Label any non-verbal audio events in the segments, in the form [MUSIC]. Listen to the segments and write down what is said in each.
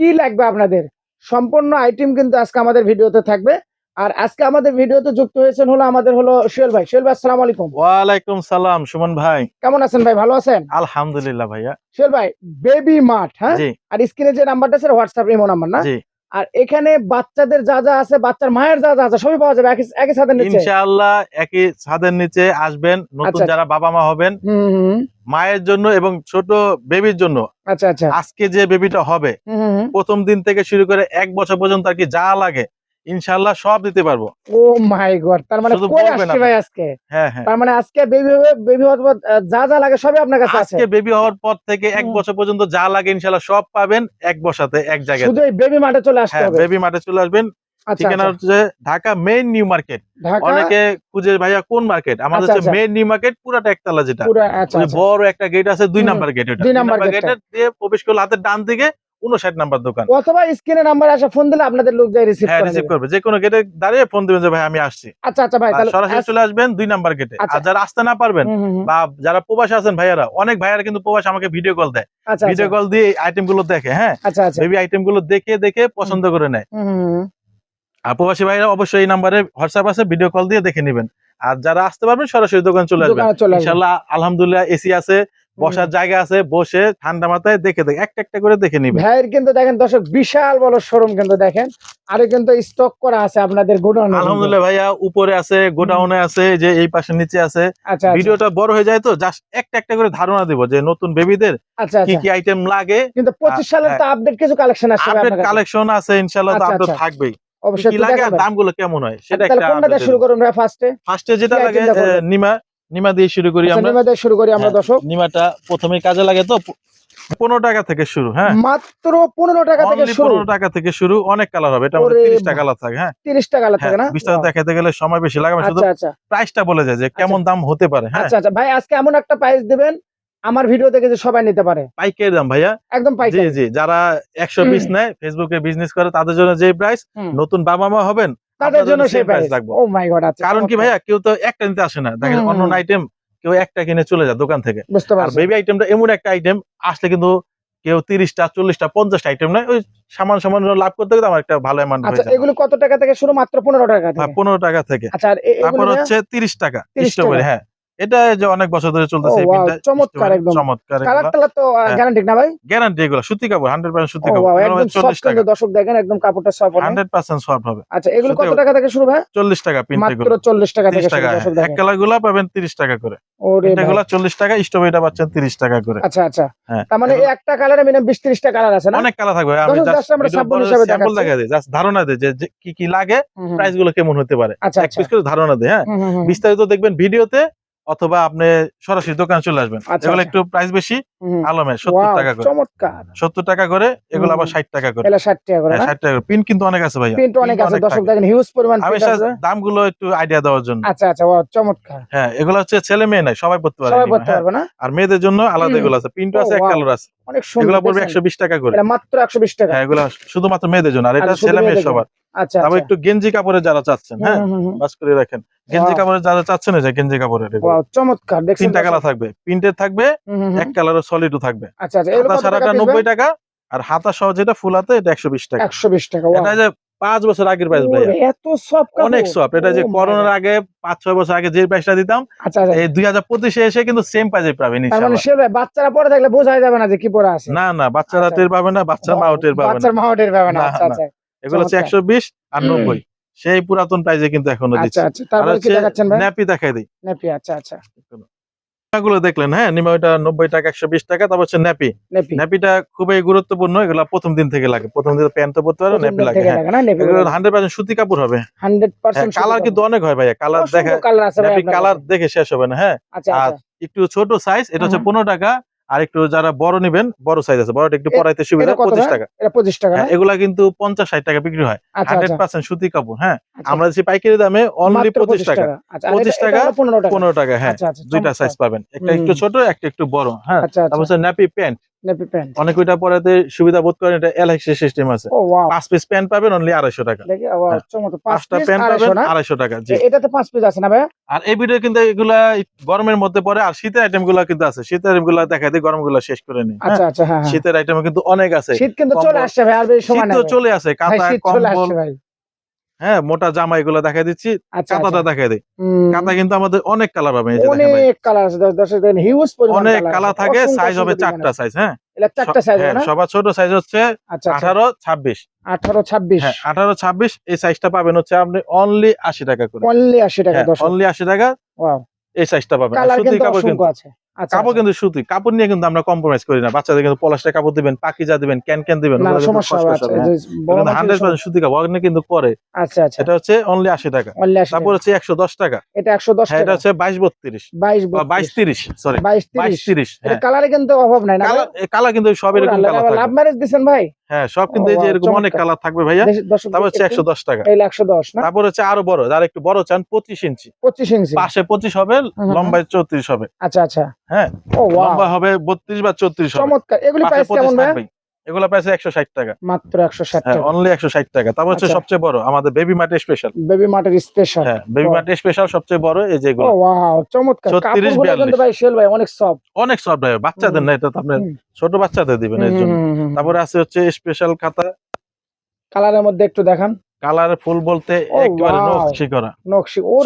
কি লাগবে আপনাদের? সম্পূর্ণ আইটেম কিন্তু আজকে আমাদের ভিডিওতে থাকবে। আর আজকে আমাদের ভিডিওতে যুক্ত হয়েছেন হলো আমাদের হলো সোহেল ভাই। সোহেল ভাই আসসালামু আলাইকুম। ওয়ালাইকুম সালাম সুমন ভাই। কেমন আছেন ভাই? ভালো আছেন? আলহামদুলিল্লাহ ভাইয়া। সোহেল ভাই বেবি মাঠ হ্যাঁ? আর স্ক্রিনে যে নাম্বারটা আছে হোয়াটসঅ্যাপ ইমো নাম্বার না? জি। আর এখানে বাচ্চাদের যা যা আছে বাচ্চার মায়ের যা যা আছে সবই পাওয়া যাবে একই ছাদের নিচে ইনশাআল্লাহ একই ছাদের নিচে আসবেন নতুন আচ্ছা, যারা বাবা মা হবেন। মায়ের জন্য এবং ছোট বেবির জন্য আচ্ছা আচ্ছা আজকে যে বেবিটা হবে। প্রথম দিন থেকে শুরু করে এক বছর পর্যন্ত আর কি যা লাগে ইনশাআল্লাহ সব দিতে পারব। ও মাই গড তার মানে কই আসছে ভাই আজকে? হ্যাঁ হ্যাঁ। তার মানে আজকে বেবি বেবি হওয়ার পর, যা যা লাগে সবই আপনার কাছে আছে? আজকে বেবি হওয়ার পর থেকে এক বছর পর্যন্ত যা লাগে ইনশাআল্লাহ সব পাবেন এক বছাতে এক জায়গায় শুধু এই বেবি মাঠে চলে আসতে হ্যাঁ হবে? বেবি মাঠে চলে আসবেন। আচ্ছা ঠিকানা আচ্ছা। হচ্ছে ঢাকা মেইন নিউ মার্কেট অনেকে খুঁজে ভাইয়া কোন মার্কেট আমাদের আচ্ছা, হচ্ছে। মেইন নিউ মার্কেট পুরাটা একতলা যেটা। বড় একটা গেট আছে দুই নাম্বার গেট ওটা দুই নাম্বার গেটের দিয়ে প্রবেশ করলে হাতের ডান দিকে উনষাট নাম্বার দোকান। অথবা স্ক্রিনে নাম্বার আসা ফোন দিলে আপনাদের লোক যাই রিসিভ হ্যাঁ করে রিসিভ করবে। যে কোনো গেটে দাঁড়িয়ে ফোন দিবেন যে ভাই আমি আসছি। আচ্ছা আচ্ছা ভাই তাহলে সরাসরি চলে আসবেন দুই নাম্বার গেটে আচ্ছা। আর যারা আসতে না পারবেন। বা যারা প্রবাসী আছেন ভাইয়ারা অনেক ভাইয়ারা কিন্তু প্রবাস আমাকে ভিডিও কল দেয়। আচ্ছা ভিডিও আচ্ছা কল দিয়ে আইটেমগুলো দেখে হ্যাঁ? আচ্ছা আচ্ছা। বেবি আইটেমগুলো দেখে দেখে পছন্দ করে নেয়। প্রবাসী ভাইরা অবশ্যই এই নাম্বারে হোয়াটসঅ্যাপ আছে ভিডিও কল দিয়ে দেখে নেবেন। আর যারা আসতে পারবেন সরাসরি দোকান চলে আসবেন। ইনশাল্লাহ আলহামদুলিল্লাহ এসি আছে। বসার জায়গা আছে বসে ঠান্ডা মাথায় দেখে দেখে একটা একটা করে দেখে নিবেন ভাইয়ের কিন্তু দেখেন দর্শক বিশাল বড় শোরুম কিন্তু দেখেন। আরে কিন্তু স্টক করা আছে আপনাদের গোডাউনে আলহামদুলিল্লাহ ভাইয়া উপরে আছে গোডাউনে আছে যে এই পাশে নিচে আছে। আচ্ছা আচ্ছা। ভিডিওটা বড় হয়ে যায় তো জাস্ট একটা একটা করে ধারণা দিব যে নতুন বেবিদের আচ্ছা কি কি আইটেম লাগে। কিন্তু পঁচিশ সালের তো আপডেট কিছু কালেকশন ভাই আপডেট কালেকশন আছে ইনশাআল্লাহ তো আপডেট। থাকবেই। অবশ্যই। দামগুলো কেমন হয় সেটা একটা শুরু করুন ভাই ফার্স্টে ফার্স্টে যেটা লাগে নিমা। নিমা দিয়ে শুরু করি আমরা। নিমাদের শুরু করি আমরা হ্যাঁ, দর্শক। নিমাটা প্রথমে কাজে লাগে তো? পনেরো টাকা থেকে শুরু হ্যাঁ। মাত্র পনেরো টাকা থেকে শুরু। 15 টাকা থেকে শুরু অনেক কালার হবে। এটা আমাদের 30 টা কালার থাকে হ্যাঁ। তিরিশ টাকা হ্যাঁ, দেখাতে গেলে সময় বেশি লাগে আমি শুধু আচ্ছা আচ্ছা। প্রাইসটা বলে যায় যে কেমন দাম হতে পারে হ্যাঁ। আচ্ছা আচ্ছা। ভাই আজকে এমন একটা প্রাইস দিবেন আমার ভিডিও দেখে যে সবাই নিতে পারে। পাইকারি দাম ভাইয়া। একদম পাইকারি। জি। যারা একশো পিস নেয় ফেসবুকে বিজনেস করে তাদের জন্য যে প্রাইস নতুন বাবা মা হবেন তাদের জন্য সেই প্রাইস রাখব। ও মাই গড আচ্ছা কারণ কি ভাইয়া কেউ তো একটা নিতে আসে না। দেখেন অন্য আইটেম কেউ একটা কিনে চলে যায় দোকান থেকে। বুঝতে আর পারছি। বেবি আইটেমটা এমন একটা আইটেম আসলে কিন্তু কেউ তিরিশটা চল্লিশটা পঞ্চাশটা আইটেম নয়। ওই সামান সামান্য লাভ করতে গেলে আমার একটা ভালো অ্যামাউন্ট আচ্ছা এগুলো কত টাকা থেকে শুরু? মাত্র পনেরো টাকা থেকে? পনেরো টাকা থেকে। আচ্ছা আর তারপর হচ্ছে তিরিশ টাকা 30 টাকা। হ্যাঁ। এটা যে অনেক বছর ধরে চলতেছে ও, wow, চমৎকার একদম। চমৎকার কালার টালার তো হ্যাঁ। গ্যারান্টি না ভাই? গ্যারান্টি এগুলো সুতি কাপড় হান্ড্রেড পার্সেন্ট সুতি কাপড়। একদম চল্লিশ সফট টাকা। দর্শক দেখেন একদম কাপড়টা সফট সফট হবে। আচ্ছা এগুলো কত টাকা থেকে শুরু ভাই? চল্লিশ টাকা মাত্র টাকা থেকে শুরু টাকা। দর্শক দেখেন কালারগুলা পাবেন তিরিশ টাকা করে। ওরে টাকা স্ট্রবেরিটা পাচ্ছেন তিরিশ টাকা করে। আচ্ছা আচ্ছা। হ্যাঁ। তার মানে একটা কালারে মিনিমাম বিশ ত্রিশটা কালার আছে না? অনেক কালার থাকবে। আমি দর্শক, জাস্ট আমরা sample হিসাবে স্যাম্পল দেখা দিই জাস্ট ধারণা দিই যে কি কি লাগে। প্রাইসগুলো কেমন হতে পারে। আচ্ছা এক আচ্ছা। পিস করে ধারণা দিই হ্যাঁ। বিস্তারিত দেখবেন ভিডিওতে। অথবা আপনি সরাসরি দোকানে চলে আসবেন। আচ্ছা, এগুলো আচ্ছা। একটু প্রাইস বেশি। আলমের সত্তর টাকা করে। সত্তর টাকা করে এগুলো আবার ষাট টাকা করে। ষাট টাকা করে হ্যাঁ, ষাট টাকা প্রিন্ট কিন্তু অনেক আছে ভাইয়া। প্রিন্ট অনেক আছে। দর্শক দেখেন হিউজ পরিমাণ আমি দামগুলো একটু আইডিয়া দেওয়ার জন্য। আচ্ছা আচ্ছা চমৎকার। হ্যাঁ এগুলো হচ্ছে ছেলে মেয়ে নাই সবাই পড়তে পারে সবাই পড়তে হ্যাঁ। পারবে না? আর মেয়েদের জন্য আলাদা। এগুলো আছে। প্রিন্ট আছে এক. কালার আছে। অনেক সুন্দর এগুলো পড়বে দেখছেন? একশো বিশ টাকা করে। মাত্র একশো বিশ টাকা। হ্যাঁ এগুলো শুধুমাত্র মেয়েদের জন্য আর এটা ছেলে মেয়ে সবার। আচ্ছা আচ্ছা। একটু গেঞ্জি যারা চাচ্ছেন হ্যাঁ। বাস করে রাখেন। গেঞ্জি যারা চাচ্ছেন এই যে গেঞ্জি কাপড়ের চমৎকার দেখছেন তিনটা কালার থাকবে। থাকবে। এক সলিডও থাকবে। আচ্ছা আচ্ছা সারাটা টাকা আর হাতা সহ যেটা ফুল হাতে এটা টাকা। এটা যে পাঁচ বছর আগের প্রাইস ভাই এত সব অনেক সফট এটা যে করোনার আগে পাঁচ ছয় বছর আগে যে প্রাইসটা দিতাম এই দুই হাজার পঁচিশে এসে কিন্তু সেম প্রাইসে পাবেন মানে বাচ্চারা পরে থাকলে বোঝাই যাবে না যে কি পরে আছে। না না বাচ্চারা। টের পাবে না বাচ্চার মাও টের পাবে না। বাচ্চার মাও টের পাবে না না, আচ্ছা আচ্ছা। এগুলো হচ্ছে একশো বিশ আর নব্বই। সেই পুরাতন প্রাইসে কিন্তু এখনও আচ্ছা দিচ্ছে। আচ্ছা। ন্যাপি দেখাই দিই। আচ্ছা আচ্ছা। গুলো দেখলেন হ্যাঁ? নব্বই টাকা একশো বিশ টাকা তারপর হচ্ছে ন্যাপি ন্যাপিটা খুবই গুরুত্বপূর্ণ এগুলা প্রথম দিন থেকে লাগে। প্রথম দিন প্যান্ট তো পড়তে পারো ন্যাপি লাগে হ্যাঁ। হান্ড্রেড পার্সেন্ট সুতি কাপড় হবে। হান্ড্রেড পার্সেন্ট কালার কিন্তু অনেক হয় ভাইয়া। কালার দেখা ন্যাপি কালার দেখে শেষ হবে না হ্যাঁ? আচ্ছা আর আচ্ছা একটু ছোট সাইজ এটা হচ্ছে পনেরো টাকা আর একটু যারা বড় নিবেন বড় সাইজ আছে। বড়টা একটু পরাইতে সুবিধা পঁচিশ টাকা। পঁচিশ টাকা হ্যাঁ, এগুলা কিন্তু পঞ্চাশ ষাট টাকা বিক্রি হয়। আচ্ছা হান্ড্রেড আচ্ছা পার্সেন্ট সুতি কাপড় হ্যাঁ। আচ্ছা। আমরা যে পাইকারি দামে অনলি পঁচিশ টাকা। আর 25 এটা- এটা টাকা, পনেরো টাকা। হ্যাঁ দুইটা সাইজ পাবেন। একটা একটু ছোট একটা একটু বড় হ্যাঁ। তারপর ন্যাপি প্যান্ট নেপি প্যান্ট অনেক ওইটা পরাতে সুবিধা বোধ করেন এটা এলআইসি সিস্টেম আছে। পাঁচ পিস প্যান্ট পাবেন অনলি আড়াইশো টাকা। হ্যাঁ। পাঁচটা প্যান্ট পাবেন আড়াইশো টাকা জি। এ- এটাতে পাঁচ পিস আছে না ভাইয়া? আর এই ভিডিও কিন্তু এগুলা গরমের মধ্যে পরে আর শীতের আইটেমগুলা কিন্তু আছে। শীতের আইটেমগুলা দেখা দিই গরমগুলা শেষ করে নি আচ্ছা আচ্ছা হ্যাঁ হ্যাঁ। শীতের আইটেম কিন্তু অনেক আছে। শীত কিন্তু চলে আসছে ভাই আর বেশি সময় শীত তো চলে আসে কাঁথা কম্বল। হ্যাঁ মোটা জামা এগুলো দেখা দিচ্ছি আচ্ছা কাঁথাটা আচ্ছা। দেখা দিই। কাঁথা কিন্তু আমাদের অনেক কালার পাবে এই যে দেখেন ভাই। অনেক কালার আছে দশ দশ হিউজ পরিমাণ অনেক কালার থাকে সাইজ হবে চারটা সাইজ হ্যাঁ। হ্যাঁ, সবার ছোট সাইজ হচ্ছে আচ্ছা আঠারো ছাব্বিশ। আঠারো ছাব্বিশ। হ্যাঁ আঠারো ছাব্বিশ এই সাইজটা পাবেন হচ্ছে আপনি অনলি আশি টাকা করে। অনলি আশি টাকা অনলি আশি টাকা এই সাইজটা পাবেন। সুতি কিন্তু কাপড় কিন্তু আছে। কাপড় আচ্ছা। কিন্তু সুতি কাপড় নিয়ে কিন্তু আমরা কম্প্রোমাইজ করি না। বাচ্চাদের কিন্তু পলাশটা কাপড় দিবেন পাকিজা দিবেন ক্যান ক্যান দিবেন আচ্ছা, হান্ড্রেড। সুতি কাপড় অনেক কিন্তু পরে। আচ্ছা আচ্ছা। এটা হচ্ছে অনলি আশি টাকা। তারপর হচ্ছে একশো দশ টাকা। এটা একশো দশ হ্যাঁ এটা হচ্ছে বাইশ বত্রিশ। বাইশ বাইশ তিরিশ সরি বাইশ তিরিশ। তিরিশ হ্যাঁ। কালারে কিন্তু অভাব নাই কালার কালার কিন্তু সব এরকম লাভ ম্যারেজ দিচ্ছেন ভাই? হ্যাঁ সব কিন্তু এই যে এরকম অনেক কালার থাকবে ভাইয়া। তারপর হচ্ছে একশো দশ টাকা। একশো দশ তারপর হচ্ছে আরও বড় যারা একটু বড় চান পঁচিশ ইঞ্চি। পঁচিশ ইঞ্চি। পাশে পঁচিশ হবে লম্বায় চৌত্রিশ হবে। আচ্ছা আচ্ছা। হ্যাঁ লম্বা হবে বত্রিশ বা চৌত্রিশ হবে। চমৎকার। এগুলি প্রাইস কেমন ভাই এগুলো টাকা। মাত্র টাকা। অনলি টাকা। তারপর হচ্ছে আচ্ছা। সবচেয়ে বড় আমাদের বেবি মার্ট স্পেশাল বেবি মার্টের স্পেশাল হ্যাঁ বেবি Wow. স্পেশাল সবচেয়ে বড় এই যেগুলো। ওয়াও চমৎকার। 36, 42 ভাই শেল ভাই অনেক সফট অনেক সব ভাই বাচ্চাদের না এটা তো আপনার ছোট বাচ্চাদের দিবেন এর জন্য। তারপরে আছে হচ্ছে স্পেশাল খাতা। কালারের মধ্যে একটু দেখান। কালার ফুল বলতে একেবারে. নকশি করা। নকশি। ওর।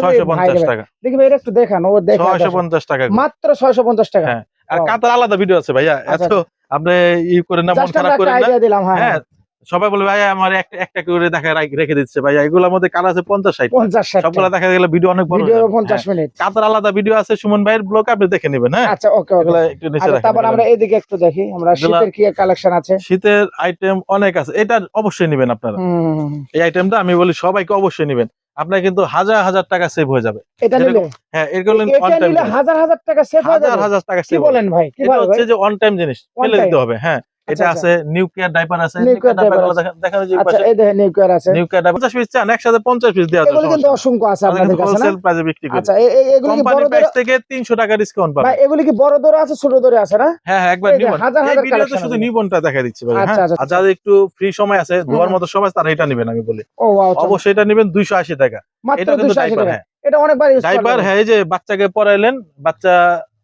টাকা। দেখি ভাই এটা একটু দেখান ও দেখা পঞ্চাশ টাকা মাত্র ছয়শো পঞ্চাশ টাকা। হ্যাঁ, আর. কাতার আলাদা ভিডিও আছে ভাইয়া আচ্ছা, এত আপনি ই করে না মন খারাপ করেন না। হ্যাঁ হ্যাঁ সবাই বলে ভাইয়া আমার একটা একটা করে দেখা রেখে দিচ্ছে। ভাইয়া এগুলোর মধ্যে কালার আছে পঞ্চাশ ষাট পঞ্চাশ সবগুলো দেখা গেলে ভিডিও অনেক বড় হয়ে। পঞ্চাশ হ্যাঁ, মিনিট কাতার আলাদা ভিডিও আছে সুমন ভাইয়ের ব্লগ আপনি দেখে নেবেন হ্যাঁ? আচ্ছা ওকে একটু নিচে আচ্ছা তারপর আমরা এইদিকে একটু দেখি আমরা শীতের কি কালেকশন আছে? শীতের আইটেম অনেক আছে এটা অবশ্যই নেবেন আপনারা। এই আইটেমটা আমি বলি সবাইকে অবশ্যই নেবেন। আপনার কিন্তু হাজার হাজার টাকা সেভ হয়ে যাবে। এটা নিলে? হ্যাঁ এরকম time হাজার হাজার টাকা সেভ হয়ে হাজার যাবে। হাজার টাকা সেভ বলেন ভাই? কি এটা হচ্ছে যে অন টাইম জিনিস ফেলে দিতে হবে হ্যাঁ। এটা আচ্ছা। আছে নিউক্লিয়ার ডাইপার আছে নিউক্লিয়ার ডাইপার আছে। দেখেন যে আচ্ছা পাশে। এই দেখেন নিউক্লিয়ার আছে। নিউক্লিয়ার ডাইপার 50 পিস চান একসাথে 50 পিস দেওয়া এগুলো কিন্তু অসংখ্য আছে আপনাদের কাছে না? হোলসেল প্রাইসে বিক্রি করি। আচ্ছা এগুলো কি বড় দরে থেকে 300 টাকা ডিসকাউন্ট পাবেন। ভাই এগুলি কি বড় দরে আছে ছোট দরে আছে না? হ্যাঁ হ্যাঁ একবার নিবন। এই ভিডিওতে শুধু। নিবনটা দেখা দিচ্ছি ভাই আচ্ছা, হ্যাঁ? আচ্ছা। আর যাদের একটু ফ্রি সময় আছে ধোয়ার মতো সময় তারা এটা নেবেন আমি বলি। ও অবশ্যই এটা নেবেন 280 টাকা। এটা কিন্তু 280 ডাইপার টাকা। হ্যাঁ। এটা অনেকবার ইউজ ডাইপার হ্যাঁ এই যে বাচ্চাকে পড়াইলেন বাচ্চা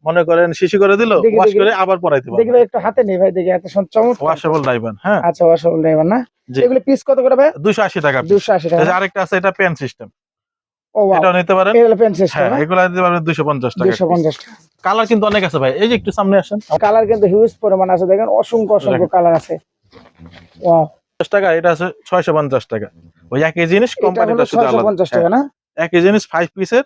মনে করেন শিশু করে দিল ওয়াশ করে আবার পড়াইতে দেখি পারবেন ভাই একটু হাতে নেই ভাই দেখি এত চমৎকার। ওয়াশেবল ডাইপার হ্যাঁ? আচ্ছা ওয়াশেবল ড্রাইভার না। এগুলি পিস কত করে ভাই? 280 টাকা 280 টাকা আরেকটা আছে এটা পেন সিস্টেম ও ওয়াও এটাও নিতে পারেন। এগুলো পেন সিস্টেম হ্যাঁ এগুলো দিতে পারবেন 250 টাকা 250 টাকা কালার কিন্তু অনেক আছে ভাই। এই যে একটু সামনে আসেন। কালার কিন্তু হিউজ পরিমাণ আছে দেখেন অসংখ্য অসংখ্য কালার আছে। ওয়াও 50 টাকা এটা আছে 650 টাকা। ওই একই জিনিস এটা কোম্পানিটা শুধু আলাদা। 650 টাকা হ্যাঁ, না? একই জিনিস 5 পিসের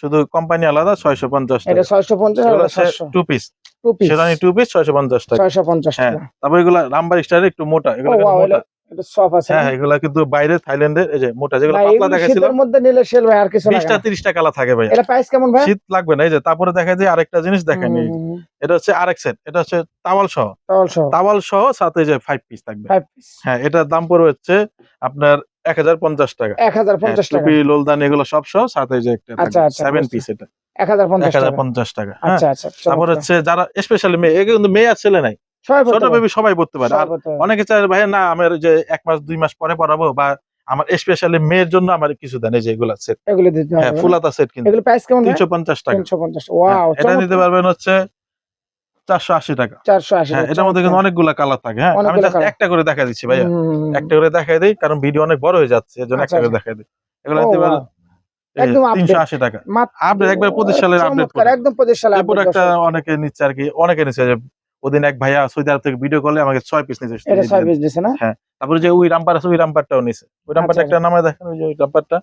শুধু কোম্পানি আলাদা 650 এটা টাকা। 650 আর 700 two piece two piece শেরানি two piece 650 টাকা। 650 হ্যাঁ টাকা। তারপর এগুলা রামবার স্টাইলের একটু মোটা এগুলো ওয়াও মোটা। এটা সফট আছে। হ্যাঁ এগুলা কিন্তু বাইরে থাইল্যান্ডের এই যে মোটা যেগুলো পাতলা দেখাইছিল। শীতের মধ্যে নিলে সেল ভাই আর কিছু লাগে 20টা না 30টা কালা থাকে ভাই এটা প্রাইস কেমন ভাই? শীত লাগবে না এই যে তারপরে দেখা যায় আরেকটা জিনিস দেখেন এটা হচ্ছে আরেক সেট এটা হচ্ছে তাওয়াল সহ। তাওয়াল সহ। তাওয়াল সহ সাথে যে 5 পিস থাকবে। 5 পিস হ্যাঁ এটার দাম পড়বে হচ্ছে আপনার 1050 টাকা। 1050 হ্যাঁ, টাকা। লোলদান এগুলো সব সহ সাথে যে একটা আচ্ছা, আচ্ছা, সেভেন বুঝতে পিস এটা। 1050 টাকা। 1050 টাকা হ্যাঁ। আচ্ছা আচ্ছা তারপর হচ্ছে যারা স্পেশালি মেয়ে কিন্তু মেয়ে আর ছেলে নাই। সবাই ছোট বেবি সবাই পড়তে পারে। অনেকে চায় ভাই না আমার যে এক মাস দুই মাস পরে পড়াবো বা আমার স্পেশালি মেয়ের জন্য আমার কিছু দেন। এই যে এগুলা সেট এগুলো দিতে হ্যাঁ হবে না? ফুলাতা সেট কিন্তু। এগুলো প্রাইস কেমন টাকা। 350 ওয়াও এটা নিতে পারবেন হচ্ছে চারশো আশি টাকা। 480 হ্যাঁ এটার মধ্যে কিন্তু অনেকগুলা কালার থাকে হ্যাঁ। আমি। একটা করে দেখা দিচ্ছি ভাইয়া। একটা করে দেখাই দিই কারণ ভিডিও অনেক বড় হয়ে যাচ্ছে আচ্ছা, একটা করে আচ্ছা। দেখাই দিই। এগুলো। একদম টাকা। আপডেট একবার পঁচিশ সালের আপডেট একদম 25 একটা অনেকে নিচ্ছে আর কি অনেকে নিচ্ছে যে ওদিন এক ভাইয়া সৌদি আরব থেকে ভিডিও করলে আমাকে ছয় পিস নিচ্ছে এটা সার্ভিস দিছে না? তারপরে যে ওই রাম্পার আছে ওই রাম্পারটাও নিছে। ওই রাম্পারটা আচ্ছা, একটা নামে দেখেন ওই যে রাম্পারটা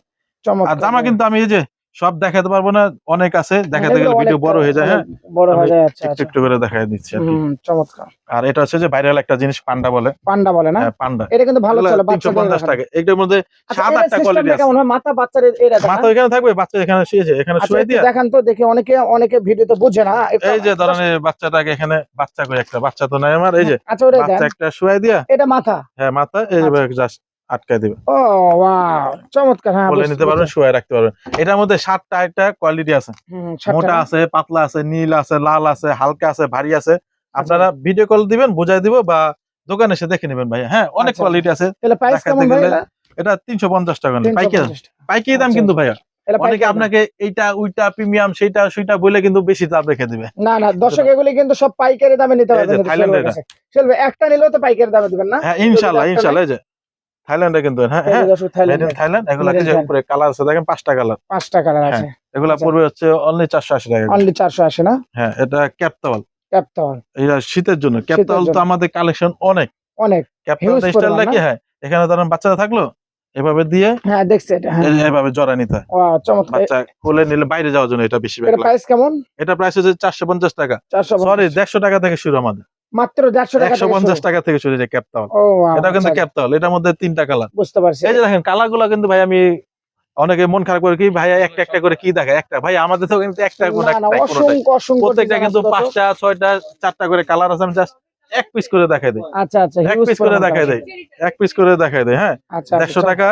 আর জামা কিন্তু আমি এই যে সব দেখাতে পারব না অনেক আছে দেখাতে গেলে ভিডিও বড় হয়ে যায় হ্যাঁ? বড় হয়ে যায় আচ্ছা একটু আচ্ছা। করে দেখাই দিচ্ছি হুম, চমৎকার। আর এটা হচ্ছে যে ভাইরাল একটা জিনিস পান্ডা বলে। পান্ডা বলে না? হ্যাঁ, পান্ডা। এটা কিন্তু ভালো চলে তিনশো বাচ্চাদের পঞ্চাশ রাখা। টাকা। এটার মধ্যে আচ্ছা, সাত আটটা কোয়ালিটি আছে। কেমন হয় মাথা বাচ্চার এরা মাথা এখানে থাকবে বাচ্চা এখানে শুয়েছে এখানে আচ্ছা শুয়ে একটু দিয়ে। দেখান তো দেখি অনেকে অনেকে ভিডিওতে বুঝে না এই যে ধরনের বাচ্চাটাকে এখানে বাচ্চা করে একটা বাচ্চা তো নাই আমার এই যে আচ্ছা বাচ্চা একটা শুয়ে দিয়া। এটা মাথা? হ্যাঁ মাথা এই। জাস্ট আটকায় দিবে। ও ওয়াও চমৎকার হ্যাঁ বলে নিতে পারবেন শুয়ে রাখতে পারবেন। এটার মধ্যে সাতটা একটা কোয়ালিটি আছে। মোটা আছে পাতলা আছে নীল আছে লাল আছে হালকা আছে ভারী আছে। আপনারা ভিডিও কল দিবেন বুঝাই দিব বা দোকানে এসে দেখে নেবেন ভাই হ্যাঁ অনেক আচ্ছা। কোয়ালিটি আছে। তাহলে প্রাইস কেমন ভাই এটা? এটা তিনশো পঞ্চাশ টাকা নিলে। 350 পাইকারি দাম আচ্ছা, কিন্তু ভাইয়া। অনেকে আপনাকে এইটা ওইটা প্রিমিয়াম সেইটা সুইটা বলে কিন্তু বেশি দাম রেখে দিবে। না না দর্শক এগুলি কিন্তু সব পাইকারি দামে নিতে পারবেন একটা নিলেও তো পাইকারি দামে দিবেন না। হ্যাঁ ইনশাল্লাহ একটা ইনশাল্লাহ এই যে। থাইল্যান্ডে কিন্তু হ্যাঁ হ্যাঁ। থাইল্যান্ড থাইল্যান্ড এগুলা উপরে কালার আছে দেখেন পাঁচটা কালার। পাঁচটা কালার আছে। এগুলা আচ্ছা। পড়বে হচ্ছে অনলি চারশো আশি টাকা অনলি চারশো আসে না? হ্যাঁ এটা ক্যাপটাওয়াল ক্যাপটাউন এটা শীতের জন্য। ক্যাপটাওয়াল তো আমাদের কালেকশন অনেক। অনেক। ক্যাপটাওয়াল Huge স্টাইল পরিমাণ, কি? হ্যাঁ এখানে ধরেন বাচ্চারা থাকল এভাবে দিয়ে হ্যাঁ দেখছি এটা হ্যাঁ। এই- জড়া নিতে। হয়। বাচ্চা কোলে নিলে বাইরে যাওয়ার জন্য এটা বেশি প্রাইস কেমন? এটা প্রাইস হচ্ছে চারশো পঞ্চাশ টাকা। চারশো সরি দেড়শো টাকা থেকে শুরু আমাদের। মাত্র দেড়শো টাকা একশো থেকে পঞ্চাশ শুরু। টাকা থেকে শুরু যে ক্যাপটাওয়াল এটা কিন্তু আচ্ছা, এটার মধ্যে তিনটা কালার বুঝতে পারছি। এই যে দেখেন কালার কিন্তু ভাই আমি অনেকে মন খারাপ করে কি ভাই একটা একটা করে কি দেখায়? একটা ভাই আমাদের তো কিন্তু একটা প্রত্যেকটা কিন্তু পাঁচটা ছয়টা চারটা করে কালার আছে আমি জাস্ট এক পিস করে দেখাই দিই। আচ্ছা আচ্ছা এক পিস করে দেখাই দেয় এক পিস করে দেখাই দেয় হ্যাঁ? আচ্ছা দেড়শো টাকা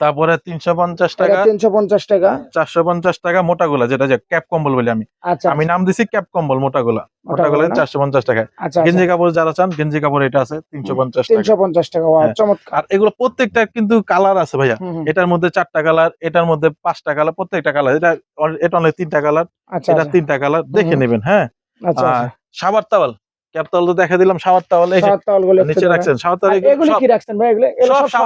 তারপরে তিনশো পঞ্চাশ টাকা। তিনশো পঞ্চাশ টাকা। চারশো পঞ্চাশ টাকা মোটা গুলা যেটা যে ক্যাপ কম্বল বলি আমি। আচ্ছা আমি নাম দিছি ক্যাপ কম্বল মোটা গুলা মোটা গুলা? চারশো পঞ্চাশ টাকা। আচ্ছা গেঞ্জি কাপড় যারা চান গেঞ্জি কাপড় এটা আছে তিনশো পঞ্চাশ টাকা। তিনশো পঞ্চাশ টাকা হ্যাঁ। চমৎকার। আর এগুলো প্রত্যেকটা কিন্তু কালার আছে ভাইয়া। এটার মধ্যে চারটা কালার এটার মধ্যে পাঁচটা কালার প্রত্যেকটা কালার। এটা এটা অনেক তিনটা কালার আচ্ছা এটা আচ্ছা, তিনটা কালার দেখে নেবেন হ্যাঁ। আচ্ছা সাবার তাওয়াল। তো দেখা দিলাম নিচে রাখছেন তাওয়াল কি রাখছেন ভাই? এগুলো এগুলো সব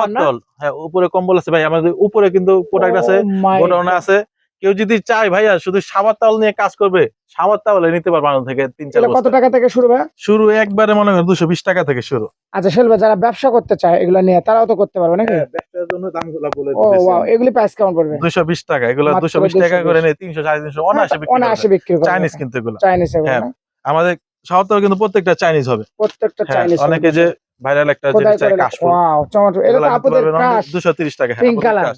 হ্যাঁ উপরে কম্বল আছে ভাই আমাদের উপরে কিন্তু প্রোডাক্ট আছে Oh গোডাউনে God. আছে। কেউ যদি চায় ভাইয়া শুধু সাবার তাওয়াল নিয়ে কাজ করবে সাবার তাওয়ালে নিতে পারবে আমাদের থেকে তিন চার এগুলো কত টাকা থেকে শুরু ভাই? শুরু একবারে মনে করেন দুশো বিশ টাকা থেকে শুরু। আচ্ছা সেলভা যারা ব্যবসা করতে চায় এগুলো নিয়ে তারাও তো করতে পারবে নাকি? ব্যবসার জন্য দামগুলো বলে ও ওয়াও এগুলি প্রাইস কেমন পড়বে? দুশো বিশ টাকা এগুলো দুশো বিশ টাকা করে নেই তিনশো সাড়ে তিনশো অনায়াসে বিক্রি চাইনিজ কিন্তু এগুলো। চাইনিজ হ্যাঁ, আমাদের সাবার কিন্তু প্রত্যেকটা চাইনিজ হবে। প্রত্যেকটা হ্যাঁ, চাইনিজ অনেকে যে ভাইরাল একটা জিনিস চাই কাশফুল ওয়াও চমৎকার। এটা আপুদের কাশ। দুশো তিরিশ টাকা। হ্যাঁ, Pink আপুদের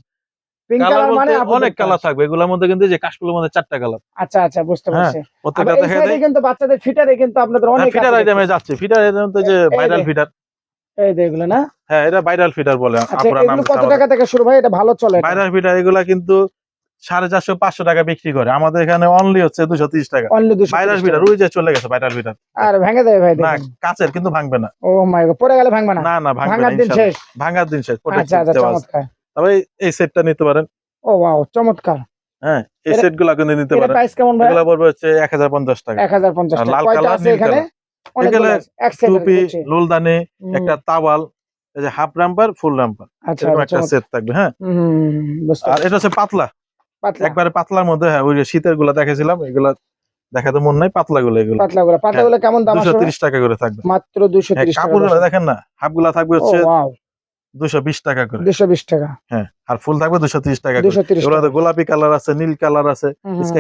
পিঙ্ক কালার কালার মানে অনেক কালার থাকবে। এগুলোর মধ্যে কিন্তু যে কাশফুলের মধ্যে চারটা কালার আচ্ছা আচ্ছা বুঝতে হ্যাঁ, পারছি। প্রত্যেকটা দেখা যায় কিন্তু বাচ্চাদের ফিটারে কিন্তু আপনাদের অনেক ফিটার আইটেমে যাচ্ছে। ফিটার আইটেম তো যে ভাইরাল ফিটার। এই যে এগুলো না? হ্যাঁ এটা ভাইরাল ফিটার বলে আচ্ছা আপুরা নাম কত টাকা থেকে শুরু ভাই? এটা ভালো চলে ভাইরাল ফিটার এগুলা কিন্তু সাড়ে চারশো পাঁচশো টাকা বিক্রি করে। আমাদের এখানে অনলি হচ্ছে দুশো তিরিশ টাকা। ফিটার ওই যে চলে গেছে ভাইরাল ফিটার আর ভেঙে দেবে ভাই না কাছের কিন্তু ভাঙবে না। ও মাই গড পড়ে গেলে ভাঙবে না? না না ভাঙার দিন শেষ। ভাঙার দিন শেষ আচ্ছা আচ্ছা চমৎকার। তবে এই- সেটটা নিতে পারেন। ও ওয়াও চমৎকার। হ্যাঁ এই সেটগুলা কিন্তু নিতে পারেন। প্রাইস কেমন ভাই? এগুলা পড়বে হচ্ছে টাকা। লাল কালার, আছে নীল এখানে? অনেকগুলো এক সেট টুপি লোলদানি একটা তাওয়াল এই যে হাফ রাম্পার ফুল রাম্পার। আচ্ছা একটা সেট থাকবে হ্যাঁ। আর এটা হচ্ছে পাতলা। একবারে পাতলার মধ্যে হ্যাঁ ওই যে শীতেরগুলা দেখেছিলাম এগুলা দেখা তো মন নাই পাতলা গুলো এগুলো। পাতলা গুলো পাতলা গুলো কেমন দাম দুশো আসবে তিরিশ টাকা করে থাকবে। মাত্র দুশো হ্যাঁ, তিরিশ টাকা কাপড়গুলো দেখেন না হাফগুলা থাকবে হচ্ছে হচ্ছে ওয়াও দুশো বিশ টাকা করে। টাকা। হ্যাঁ আর ফুল থাকবে দুশো তিরিশ টাকা করে। গোলাপি কালার আছে নীল কালার আছে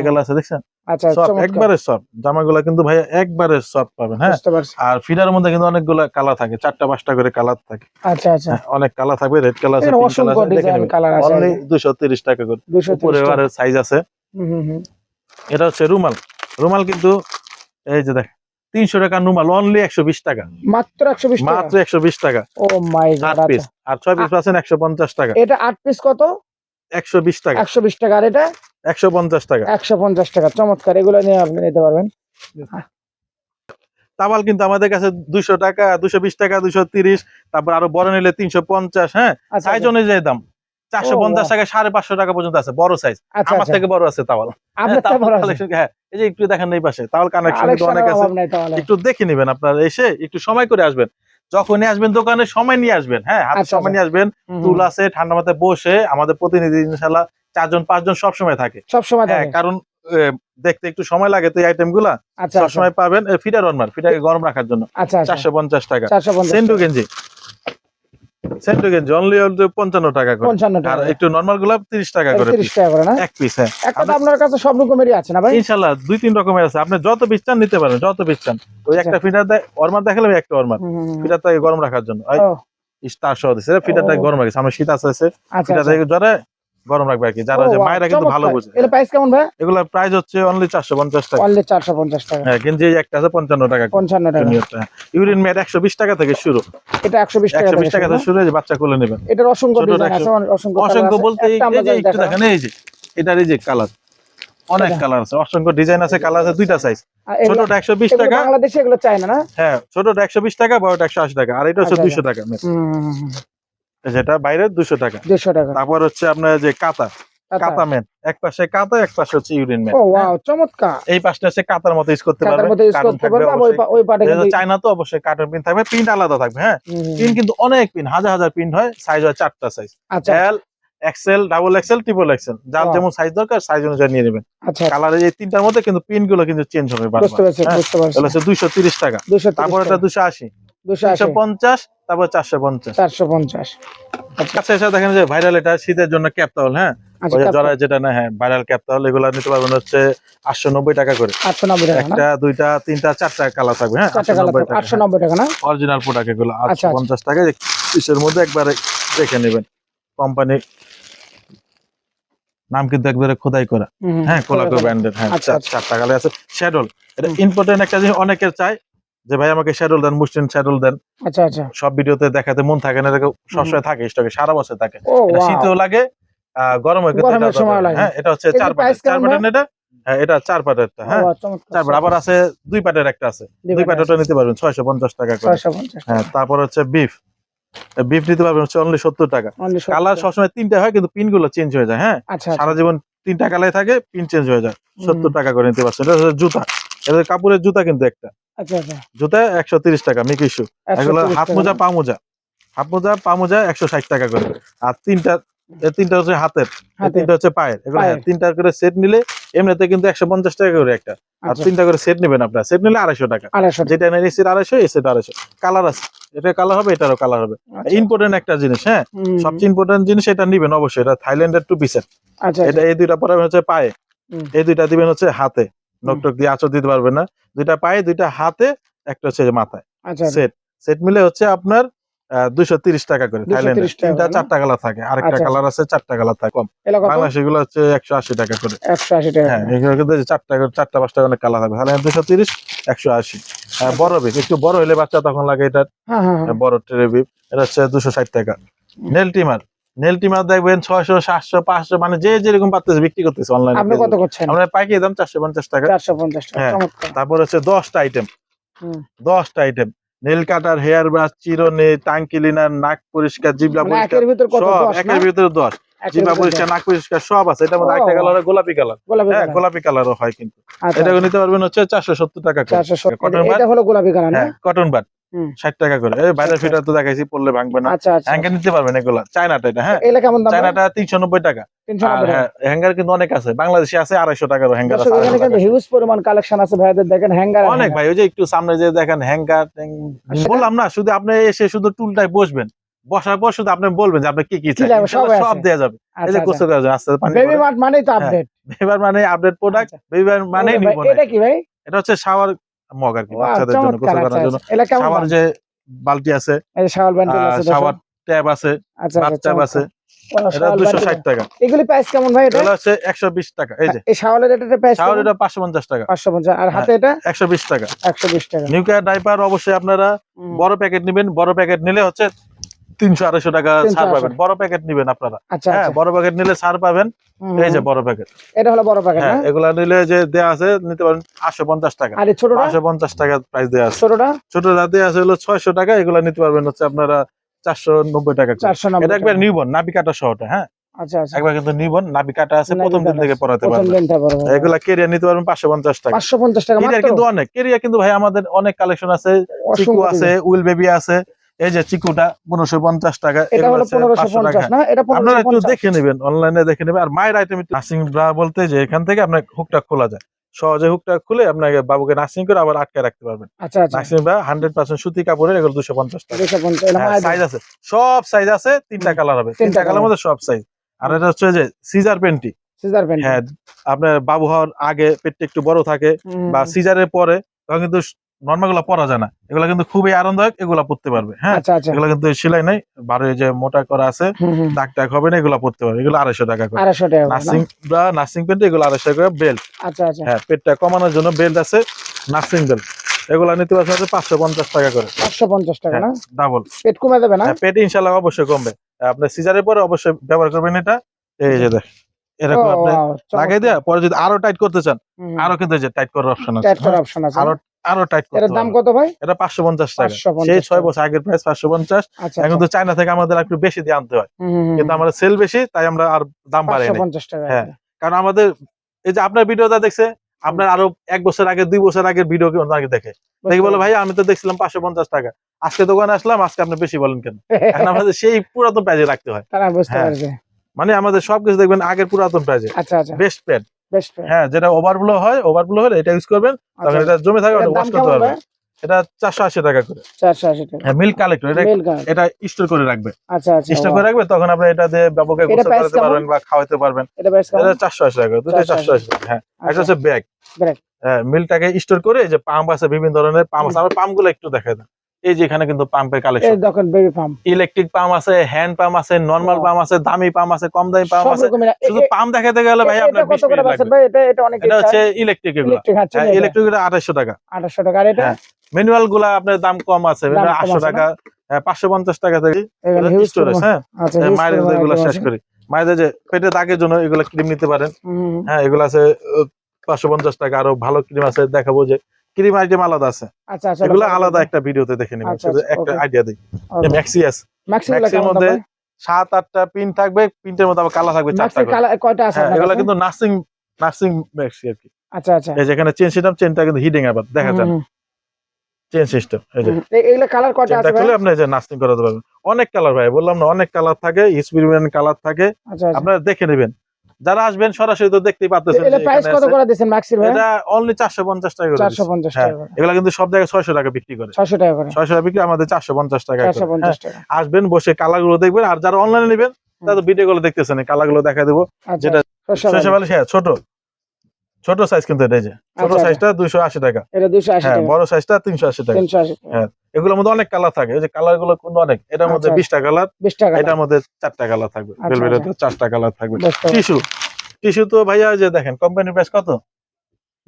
কালার আছে দেখছেন? আচ্ছা সব একবারে সব জামাগুলা কিন্তু একবারে সব পাবেন হ্যাঁ? আর ফিডার মধ্যে কিন্তু অনেকগুলো কালার থাকে চারটা পাঁচটা করে কালার থাকে। আচ্ছা আচ্ছা। হ্যাঁ, অনেক কালার থাকবে রেড কালার আছে পিঙ্ক কালার অনলি টাকা করে। উপরে সাইজ আছে। এটা হচ্ছে রুমাল। রুমাল কিন্তু এই যে দেখ তিনশো টাকা নুমাল অনলি একশো বিশ টাকা। মাত্র একশো বিশ টাকা? মাত্র একশো বিশ টাকা। ও মাই আট পিস আর ছয় পিস পাচ্ছেন একশো পঞ্চাশ টাকা। এটা আট পিস কত? একশো বিশ টাকা। একশো বিশ টাকা। আর এটা? একশো পঞ্চাশ টাকা। একশো পঞ্চাশ টাকা। চমৎকার। এগুলো নিয়ে আপনি নিতে পারবেন। তাওয়াল কিন্তু আমাদের কাছে দুশো টাকা দুশো বিশ টাকা দুশো তিরিশ। তারপর আরও বড় নিলে তিনশো পঞ্চাশ হ্যাঁ? আচ্ছা সাইজ অনুযায়ী দাম। চারশো পঞ্চাশ টাকা সাড়ে পাঁচশো টাকা পর্যন্ত আছে। বড় সাইজ আচ্ছা আমার আচ্ছা। থেকে বড় আছে তাওয়াল। হ্যাঁ, তো বড় আছে। হ্যাঁ এই যে একটু দেখেন এই পাশে। তাওয়াল কানেকশন অনেক আছে। একটু দেখে নেবেন আপনারা এসে একটু সময় করে আসবেন। যখনই আসবেন দোকানে সময় নিয়ে আসবেন। হ্যাঁ হাতে আচ্ছা, সময় নিয়ে আসবেন। টুল আছে ঠান্ডা মাথায় বসে আমাদের প্রতিনিধি ইনশাল্লাহ চারজন পাঁচজন সবসময় থাকে। সব সময় হ্যাঁ কারণ দেখতে একটু সময় লাগে তো এই আইটেমগুলা সবসময় পাবেন ফিডার ওয়ানমার ফিডারকে গরম রাখার জন্য। চারশো পঞ্চাশ টাকা। সেন্টু গেঞ্জি। সেন্টু গেঞ্জি অনলি পঞ্চান্ন টাকা করে। পঞ্চান্ন আর একটু নরমালগুলা তিরিশ টাকা করে তিরিশ piece। টাকা করে না? এক পিস হ্যাঁ। একটা তো আপনার কাছে সব রকমেরই আছে না ভাই? ইনশাল্লাহ দুই তিন রকমের আছে। আপনি যত পিস চান নিতে পারেন যত পিস চান। ওই একটা ফিটার দেয় ওরমার দেখালাম একটা ওরমার ফিটার হুম, হুম। গরম রাখার জন্য। ফিটার স্টার সহ ফিডারটাকে গরম রাখছে আমার শীত আছে আচ্ছা আচ্ছা। জ্বরে গরম রাখবে আর কি। যারা যে মায়েরা কিন্তু ভালো। বোঝে। প্রাইস কেমন ভাই? এগুলোর প্রাইস হচ্ছে অনলি চারশো পঞ্চাশ টাকা। অনলি চারশো পঞ্চাশ টাকা। হ্যাঁ গেঞ্জি এই একটা আছে পঞ্চান্ন টাকা করে। পঞ্চান্ন টাকা। ইউরিন একশো বিশ টাকা থেকে শুরু। এটা একশো বিশ টাকা একশো বিশ থেকে টাকা শুরু। থেকে শুরু যে বাচ্চা কোলে নেবেন? এটার অসংখ্য ডিজাইন আছে অসংখ্য অসংখ্য বলতে এই যে একটু দেখেন এই যে এটার এই যে কালার অনেক কালার আছে অসংখ্য ডিজাইন আছে কালার আছে দুইটা সাইজ ছোটটা একশো বিশ এগুলো টাকা। বাংলাদেশে এগুলো চায় না না? হ্যাঁ ছোটটা একশো বিশ টাকা বড়টা একশো আশি টাকা আর এটা হচ্ছে আচ্ছা, দুইশো টাকা যেটা বাইরে দুশো টাকা। দেড়শো টাকা। তারপর হচ্ছে আপনার যে কাতা আচ্ছা। কাতা মেন এক পাশে কাতা এক পাশে হচ্ছে ইউরিন মেন ও ওয়াও চমৎকার। এই পাশটা হচ্ছে কাতার মতো ইউজ করতে পারবে। মতো ইউজ করতে থাকবে পারবে ওই পাটে কিন্তু চায়না তো অবশ্যই কার্টুন পিন থাকবে। প্রিন্ট আলাদা থাকবে হ্যাঁ? পিন কিন্তু অনেক পিন হাজার হাজার পিন হয়। সাইজ হয় চারটা সাইজ আচ্ছা। L XL double XL triple XL যার যেমন সাইজ দরকার সাইজ অনুযায়ী নিয়ে নেবেন। আচ্ছা। কালারের এই তিনটার মধ্যে কিন্তু পিনগুলো কিন্তু চেঞ্জ হবে বুঝতে পারছি হ্যাঁ, বুঝতে পারছি। দুইশো তিরিশ টাকা। তারপর এটা দুশো আশি। দুশো পঞ্চাশ তারপর চারশো পঞ্চাশ। চারশো পঞ্চাশ। কাছে এসে দেখেন যে ভাইরাল এটা শীতের জন্য ক্যাপ তাহল হ্যাঁ? আচ্ছা যেটা না হ্যাঁ ভাইরাল ক্যাপ তাহলে এগুলো নিতে পারবেন হচ্ছে আটশো নব্বই টাকা করে। আটশো নব্বই টাকা একটা দুইটা তিনটা চারটা থাকবে হ্যাঁ? আটশো নব্বই টাকা না? অরিজিনাল প্রোডাক্ট এগুলো আচ্ছা, আটশো পঞ্চাশ টাকা পিসের মধ্যে একবারে দেখে নেবেন। কোম্পানি নাম কিন্তু একবারে খোদাই করা। হ্যাঁ কোলাকো ব্র্যান্ডের হ্যাঁ আচ্ছা, চার- আচ্ছা। চারটা কালার আছে। শ্যাডল এটা। ইম্পর্টেন্ট একটা জিনিস অনেকের চাই যে ভাই আমাকে শ্যাডল দেন মুসলিম শ্যাডল দেন। আচ্ছা আচ্ছা। সব ভিডিওতে দেখাতে মন থাকে না সবসময় থাকে স্টকে সারা বছর থাকে। শীতেও লাগে গরমে। হ্যাঁ এটা হচ্ছে চার পাটের চার পাটের এটা? হ্যাঁ এটা চার পাটেরটা হ্যাঁ? চার পাট আবার আছে দুই পাটের একটা আছে। দুই পাটেরটা নিতে পারবেন ছয়শো পঞ্চাশ টাকা করে। হ্যাঁ তারপর হচ্ছে বিফ বিফ নিতে পারবেন হচ্ছে অনলি সত্তর টাকা। কালার সবসময় তিনটা হয় কিন্তু পিনগুলো চেঞ্জ হয়ে যায় হ্যাঁ? আচ্ছা আচ্ছা। সারা জীবন তিনটা কালার থাকে পিন চেঞ্জ হয়ে যায়। সত্তর টাকা করে নিতে পারছেন। এটা হচ্ছে জুতা। এটা কাপড়ের জুতা কিন্তু একটা। আচ্ছা আচ্ছা। জুতা একশো তিরিশ টাকা মিকি শু একশো এগুলো তিরিশ হাত টাকা। মোজা পা মোজা। হাত মোজা পা মোজা একশো ষাট টাকা করে। আর তিনটা এই তিনটা হচ্ছে হাতের। তিনটা হচ্ছে পায়ের। এগুলো হ্যাঁ, তিনটা করে সেট নিলে এমনিতে কিন্তু একশো পঞ্চাশ টাকা করে একটা। আর আচ্ছা, তিনটা করে সেট নেবেন আপনার। সেট নিলে আড়াইশো টাকা। যেটা নেন এসির আড়াইশো এসির আড়াইশো। কালার আছে। এটা কালার হবে এটারও কালার হবে। ইম্পর্টেন্ট একটা জিনিস হ্যাঁ? সবচেয়ে ইম্পর্টেন্ট জিনিস এটা নিবেন অবশ্যই। এটা থাইল্যান্ডের টু পিসের এটা এই দুইটা পরাবেন হচ্ছে পায়ে। এই দুইটা দিবেন হচ্ছে হাতে। নকটক দিয়ে আচর দিতে পারবে না। দুইটা পায়ে দুইটা হাতে একটা হচ্ছে মাথায়। আচ্ছা। আচ্ছা। সেট। সেট মিলে হচ্ছে আপনার দুইশো তিরিশ টাকা করে। 230 থাইল্যান্ডে তিনটা চারটা কালার থাকে। আরেকটা আচ্ছা, কালার আছে চারটা কালার থাকে। কম। বাংলাদেশ এগুলো হচ্ছে একশো আশি টাকা করে। একশো আশি টাকা হ্যাঁ এগুলো কিন্তু চারটা চারটা পাঁচটা অনেক কালার থাকবে। তাহলে দুশো তিরিশ একশো আশি। আচ্ছা। বড় বিপ একটু বড় হলে বাচ্চা তখন লাগে এটা হ্যাঁ হ্যাঁ হ্যাঁ। বড় ট্রে বিপ এটা হচ্ছে দুশো ষাট টাকা। নেল টিমার। নেল টিমার দেখবেন ছয়শো সাতশো পাঁচশো মানে যে যেরকম পারতেছে বিক্রি করতেছে আপনি অনলাইনে কত করছেন? আমরা পাইকারি দাম চারশো পঞ্চাশ টাকা। চারশো পঞ্চাশ টাকা হ্যাঁ। তারপর হচ্ছে দশটা আইটেম দশটা item nail cutter hair brush চিরুনি টাং ক্লিনার নাক পরিষ্কার জিবলা মানে পরিষ্কার সব একের ভিতরে দশ। জিবা পরিষ্কার নাক পরিষ্কার সব আছে। এটার মধ্যে একটা কালার গোলাপি কালার হ্যাঁ গোলাপি কালারও হয় কিন্তু। আচ্ছা, এটা আচ্ছা। নিতে পারবেন হচ্ছে চারশো সত্তর টাকা কটন বাট হলো গোলাপি কালার কটন বাট। ষাট টাকা করে। বাইরের আচ্ছা। ফিটার তো দেখাইছি পড়লে ভাঙবে না। আচ্ছা আচ্ছা। হ্যাঙ্গার নিতে পারবেন এগুলা। চায়নাটা এটা হ্যাঁ? চায়নাটা তিনশো নব্বই টাকা। হ্যাঁ হ্যাঙ্গার কিন্তু অনেক আছে। বাংলাদেশে আছে আড়াইশো টাকার হ্যাঙ্গার আছে হিউজ পরিমাণ কালেকশন আছে ভাইদের দেখেন হ্যাঙ্গার অনেক ভাই ওই যে একটু সামনে যে দেখেন হ্যাঙ্গার বললাম না শুধু আপনি এসে শুধু টুলটায় বসবেন। বসার পর শুধু আপনি বলবেন যে আপনি কি কি চাই। সব। দেওয়া যাবে। এই যে গোসল করার জন্য আস্তে পানি বেবি মানেই তো আপডেট এবার মানে আপডেট প্রোডাক্ট বেবিবার মানে নিব এটা কি ভাই? এটা হচ্ছে শাওয়ার মগ আর কি বাচ্চাদের জন্য গোসল আচ্ছা, করার জন্য। সাবান শাওয়ার যে বালতি আছে শাওয়ার বান্ডিল আছে সাবান শাওয়ার ট্যাব আছে আচ্ছা বাথ আচ্ছা ট্যাব আছে এটা শাওয়ার দুশো বান্ডিল। ষাট টাকা। এগুলি প্রাইস কেমন ভাই এটা? এটা হচ্ছে একশো বিশ টাকা এই যে। এই শাওয়ারের এটা প্রাইস শাওয়ার এটা পাঁচশো পঞ্চাশ টাকা। পাঁচশো পঞ্চাশ আর হাতে এটা? একশো বিশ টাকা। একশো বিশ টাকা। নিউকেয়ার ডাইপার অবশ্যই আপনারা। বড় প্যাকেট নেবেন বড় প্যাকেট নিলে হচ্ছে তিনশো আড়াইশো টাকা 300 ছাড় পাবেন। বড় প্যাকেট নিবেন আপনারা। আচ্ছা হ্যাঁ আচ্ছা। বড় প্যাকেট নিলে ছাড় পাবেন। এই যে বড় প্যাকেট এটা হলো বড় প্যাকেট হ্যাঁ এগুলা নিলে যে দেয়া আছে নিতে পারেন আটশো পঞ্চাশ টাকা। আর ছোটটা? পাঁচশো পঞ্চাশ টাকা প্রাইস দেওয়া আছে। ছোটটা? ছোট রাতে আছে হলো ছয়শো টাকা এগুলা নিতে পারবেন হচ্ছে আপনারা চারশো নব্বই টাকা এটা একবার নিবন নাবি কাটা সহটা হ্যাঁ? আচ্ছা আচ্ছা। একবার কিন্তু নিবন নাবি কাটা আছে প্রথম দিন থেকে। পড়াতে পারবেন। বড়। এগুলা নিতে পারবেন পাঁচশো পঞ্চাশ টাকা। পাঁচশো পঞ্চাশ টাকা কেরিয়ার কিন্তু অনেক। কেরিয়ার কিন্তু ভাই আমাদের অনেক কালেকশন আছে আছে উইল বেবি আছে। এই যে চিকুটা পনেরোশো পঞ্চাশ টাকা আপনারা একটু দেখে নেবেন অনলাইনে দেখে নেবেন। আর মায়ের আইটেম নার্সিং ব্রা বলতে যে এখান থেকে আপনার হুকটা খোলা যায়। সহজে হুকটা খুলে আপনাকে বাবুকে নার্সিং করে আবার আটকে রাখতে পারবেন। নার্সিং ব্রা হান্ড্রেড পার্সেন্ট সুতি কাপড়ের এগুলো দুশো পঞ্চাশ টাকা। সাইজ আছে। সব সাইজ আছে তিনটা কালার হবে। তিনটা কালার মধ্যে সব সাইজ আর এটা হচ্ছে যে সিজার পেন্টি সিজার প্যান্ট হ্যাঁ আপনার বাবু হওয়ার আগে পেটটা একটু বড় থাকে বা সিজারের পরে তখন কিন্তু নর্মালগুলা পরা যায় না। এগুলা কিন্তু খুবই আরামদায়ক এগুলা পড়তে পারবে হ্যাঁ? আচ্ছা আচ্ছা। এগুলা কিন্তু সেলাই নাই বারো যে মোটা করা আছে। দাগ টাক হবে না এগুলা পড়তে পারবে। এগুলো আড়াইশো টাকা করে। নার্সিং নার্সিং পেন্ট এগুলো আড়াইশো টাকা বেল্ট আচ্ছা হ্যাঁ পেটটা কমানোর জন্য বেল্ট আছে নার্সিং বেল্ট এগুলা নিতে হচ্ছে পাঁচশো পঞ্চাশ টাকা করে। পাঁচশো পঞ্চাশ টাকা না? ডাবল পেট কমে দেবে না? হ্যাঁ পেট ইনশাল্লাহ অবশ্যই কমবে। আপনার সিজারের পরে অবশ্যই ব্যবহার করবেন এটা। এই যে দেখ এরকম আপনি লাগাই দেয়া পরে যদি আরও টাইট করতে চান আরও কিন্তু যে টাইট করার অপশন আছে টাইট করার অপশন আছে। আরও আরও টাইট করতে এটার দাম কত ভাই? এটা পাঁচশো পঞ্চাশ টাকা। 550 সেই ছয় টাকা। বছর আগের প্রাইস পাঁচশো পঞ্চাশ। আচ্ছা এখন তো চায়না থেকে আমাদের একটু বেশি দিয়ে আনতে হয়। কিন্তু আমাদের সেল বেশি তাই আমরা আর দাম বাড়াই নাই। পঞ্চাশ টাকা হ্যাঁ। কারণ আমাদের এই যে আপনার ভিডিওটা দেখছে আপনার আরও এক বছর আগে দুই বছর আগের ভিডিও কেউ আগে দেখে। দেখি বলো ভাই আমি তো দেখছিলাম পাঁচশো পঞ্চাশ টাকা। আজকে দোকানে আসলাম আজকে আপনি বেশি বলেন কেন? [LAUGHS] এখন আমাদের সেই পুরাতন প্রাইজে রাখতে হয়। তারা বুঝতে হ্যাঁ। মানে আমাদের সবকিছু দেখবেন আগের পুরাতন প্রাইজে আচ্ছা আচ্ছা। বেস্ট প্যাড হ্যাঁ যেটা ওভারফ্লো হয় ওভারফ্লো হলে এটা ইউজ করবেন তখন এটা জমে থাকে আচ্ছা। ওয়াশ করতে পারবেন। এটা চারশো আশি টাকা করে। চারশো আশি টাকা। হ্যাঁ মিল্ক কালেক্টর এটা এটা স্টোর করে রাখবে। আচ্ছা আচ্ছা স্টোর করে রাখবে তখন আপনি এটা দিয়ে এটা গোসল price পারবেন বা খাওয়াতে পারবেন। এটা বেশ কেমন? এটা চারশো আশি টাকা দুটো 480 চারশো আশি টাকা হ্যাঁ। একটা আচ্ছা, হচ্ছে ব্যাগ Bag। হ্যাঁ মিলটাকে স্টোর করে যে পাম্প আছে বিভিন্ন ধরনের পাম্প আছে আমার পাম্পগুলো একটু দেখাই দেন। এই যে এখানে কিন্তু পাম্পের কালেকশন দেখেন বেবি ফার্ম ইলেকট্রিক পাম্প আছে হ্যান্ড পাম্প আছে নর্মাল. পাম্প আছে দামি পাম্প আছে কম দামি পাম্প আছে। শুধু পাম্প দেখাতে গেলে ভাই আপনার এটা বিশ কত করে মিনিট ভাই? এটা এটা অনেক এটা হচ্ছে ইলেকট্রিক এগুলো। ইলেকট্রিক হ্যাঁ এটা? আড়াইশো টাকা। আঠাশশো টাকা। আর এটা? হ্যাঁ, ম্যানুয়ালগুলা আপনার দাম কম আছে দাম কম আটশো আছে না? টাকা পাঁচশো পঞ্চাশ টাকা থেকে স্টোরেজ হ্যাঁ? huge মায়ের এগুলো শেষ করি। মায়েদের যে পেটে দাগের জন্য এগুলো ক্রিম নিতে পারেন। হ্যাঁ এগুলো আছে পাঁচশো পঞ্চাশ টাকা। আরও ভালো ক্রিম আছে দেখাবো যে ক্রিম আইটেম আলাদা আছে। আচ্ছা আচ্ছা এগুলো আলাদা একটা ভিডিওতে দেখে নিবেন আচ্ছা, শুধু আচ্ছা, একটা. আইডিয়া দিই ম্যাক্সিয়াস ম্যাক্সিগুলো ম্যাক্সির মধ্যে সাত আটটা পিন থাকবে পিনটের মধ্যে আবার কালার থাকবে চারটা কয়টা আছে হ্যাঁ এগুলো কিন্তু নার্সিং নার্সিং ম্যাক্সি আর কি। আচ্ছা আচ্ছা। এই যেখানে চেন সিস্টেম চেনটা কিন্তু হিডিং আবার দেখা হুম, চেন সিস্টেম এই যে। কালার কয়টা আছে? খুলে আপনি যে নার্সিং করাতে পারবেন। অনেক কালার ভাই বললাম না অনেক কালার থাকে এক্সপেরিমেন্ট কালার থাকে। আচ্ছা আচ্ছা। আপনারা দেখে নেবেন। যারা আসবেন সরাসরি তো দেখতেই পাচ্ছেন এটা প্রাইস কত করে দেন ম্যাক্সির ভাই? এটা অনলি চারশো পঞ্চাশ টাকা করে চারশো দিচ্ছি। পঞ্চাশ হ্যাঁ, টাকা এগুলা কিন্তু সব জায়গায় ছয়শো টাকা বিক্রি করে। ছয়শো টাকা করে। ছয়শো টাকা বিক্রি আমাদের চারশো পঞ্চাশ টাকা চারশো পঞ্চাশ টাকা। আসবেন বসে কালারগুলো দেখবেন আর যারা অনলাইনে নেবেন তারা ভিডিও গুলো দেখতেছেন কালারগুলো দেখা দেবো। আচ্ছা। যেটা হ্যাঁ ছোট। ছোট সাইজ কিন্তু এটা যে। ছোট আচ্ছা, সাইজটা দুইশো আশি টাকা। এটা দুশো আশি হ্যাঁ বড় সাইজটা তিনশো আশি টাকা। হ্যাঁ। এগুলোর মধ্যে অনেক কালার থাকে। যে কালারগুলো কিন্তু অনেক। এটার মধ্যে আচ্ছা। বিশটা কালার এটার মধ্যে চারটা কালার থাকবে। আচ্ছা, ভেলভেটের চারটা কালার থাকবে। টিস্যু টিস্যু তো ভাইয়া যে দেখেন কোম্পানির প্রাইস কত?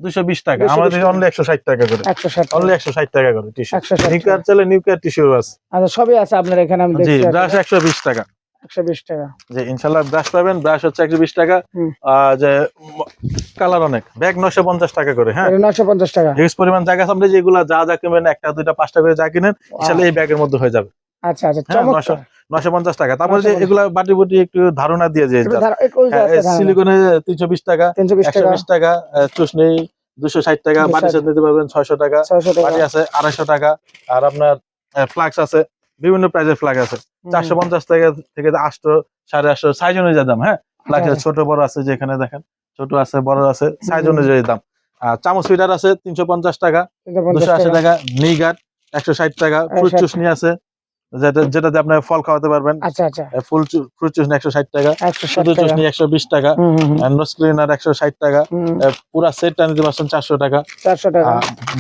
দুশো বিশ টাকা। আমাদের। অনলি একশো ষাট টাকা করে। একশো ষাট টাকা। অনলি একশো ষাট টাকা করে টিস্যু 160 নিউক্লিয়ার চলে নিউক্লিয়ার টিস্যু আছে। আচ্ছা সবই আছে আপনার এখানে আমি জি ব্রাশ একশো বিশ টাকা। একশো বিশ টাকা। জি ইনশাল্লাহ ব্রাশ পাবেন। ব্রাশ হচ্ছে টাকা। যে কালার অনেক। ব্যাগ নশো পঞ্চাশ টাকা করে হ্যাঁ? টাকা। হিউজ পরিমাণ জায়গা যেগুলা যা যা কিনবেন একটা দুইটা পাঁচটা করে যা কিনেন ইনশাল্লাহ এই ব্যাগের মধ্যে হয়ে যাবে। আচ্ছা আচ্ছা হ্যাঁ, চমৎকার। টাকা। তারপরে যে এগুলা বাটি বুটি একটু ধারণা দিয়ে যে একটু ধারা- একটু ওই যে একটা ধারণা। সিলিকনে তিনশো বিশ টাকা তিনশো বিশ একশো টাকা বিশ চুষনি দুশো ষাট টাকা 260 বাটি সেট নিতে পারবেন ছয়শো টাকা বাটি আছে আড়াইশো টাকা আর আপনার ফ্লাক্স আছে বিভিন্ন প্রাইজের ফ্লাগ আছে। চারশো পঞ্চাশ টাকা থেকে আটশো সাড়ে আটশো সাইজ অনুযায়ী দাম হ্যাঁ? ফ্লাক্স আচ্ছা। ছোট বড় আছে যেখানে দেখেন ছোট আছে বড় আছে সাইজ অনুযায়ী দাম। আর চামচ ফিটার আছে তিনশো পঞ্চাশ টাকা দুশো আশি টাকা। নিগাট একশো ষাট টাকা ফ্রুট 160 আছে যেটা যেটাতে আপনি ফল খাওয়াতে পারবেন। আচ্ছা আচ্ছা। ফুল ফ্রুট চুসনি একশো ষাট টাকা শুধু টাকা। একশো বিশ টাকা নোজ ক্লিনার একশো ষাট টাকা পুরা সেটটা নিতে পারছেন চারশো টাকা। চারশো টাকা।